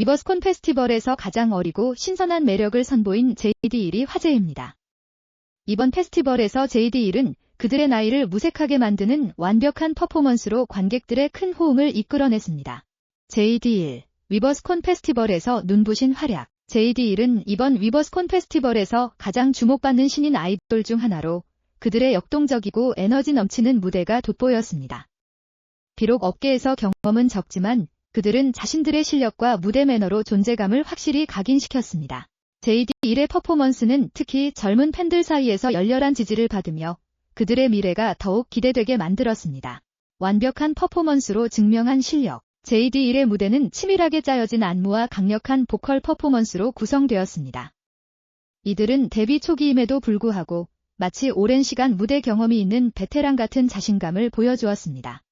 위버스콘 페스티벌에서 가장 어리고 신선한 매력을 선보인 JD1이 화제입니다. 이번 페스티벌에서 JD1은 그들의 나이를 무색하게 만드는 완벽한 퍼포먼스로 관객들의 큰 호응을 이끌어냈습니다. JD1 위버스콘 페스티벌에서 눈부신 활약 JD1은 이번 위버스콘 페스티벌에서 가장 주목받는 신인 아이돌 중 하나로 그들의 역동적이고 에너지 넘치는 무대가 돋보였습니다. 비록 업계에서 경험은 적지만 그들은 자신들의 실력과 무대 매너로 존재감을 확실히 각인시켰습니다. JD1의 퍼포먼스는 특히 젊은 팬들 사이에서 열렬한 지지를 받으며 그들의 미래가 더욱 기대되게 만들었습니다. 완벽한 퍼포먼스로 증명한 실력. JD1의 무대는 치밀하게 짜여진 안무와 강력한 보컬 퍼포먼스로 구성되었습니다. 이들은 데뷔 초기임에도 불구하고 마치 오랜 시간 무대 경험이 있는 베테랑 같은 자신감을 보여주었습니다.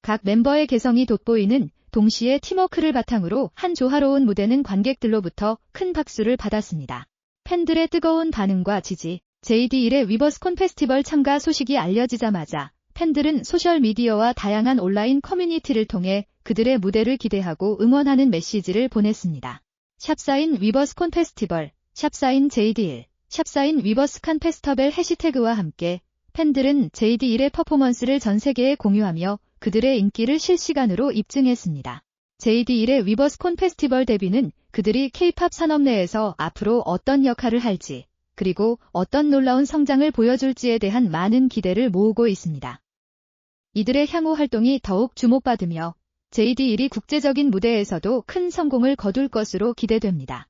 각 멤버의 개성이 돋보이는 동시에 팀워크를 바탕으로 한 조화로운 무대는 관객들로부터 큰 박수를 받았습니다. 팬들의 뜨거운 반응과 지지, JD1의 위버스콘 페스티벌 참가 소식이 알려지자마자 팬들은 소셜미디어와 다양한 온라인 커뮤니티를 통해 그들의 무대를 기대하고 응원하는 메시지를 보냈습니다. 샵사인 위버스콘 페스티벌, 샵사인 JD1, 샵사인 위버스칸 페스터벨 해시태그와 함께 팬들은 JD1의 퍼포먼스를 전 세계에 공유하며 그들의 인기를 실시간으로 입증했습니다. JD1의 위버스콘 페스티벌 데뷔는 그들이 K-팝 산업 내에서 앞으로 어떤 역할을 할지, 그리고 어떤 놀라운 성장을 보여줄지에 대한 많은 기대를 모으고 있습니다. 이들의 향후 활동이 더욱 주목받으며 JD1이 국제적인 무대에서도 큰 성공을 거둘 것으로 기대됩니다.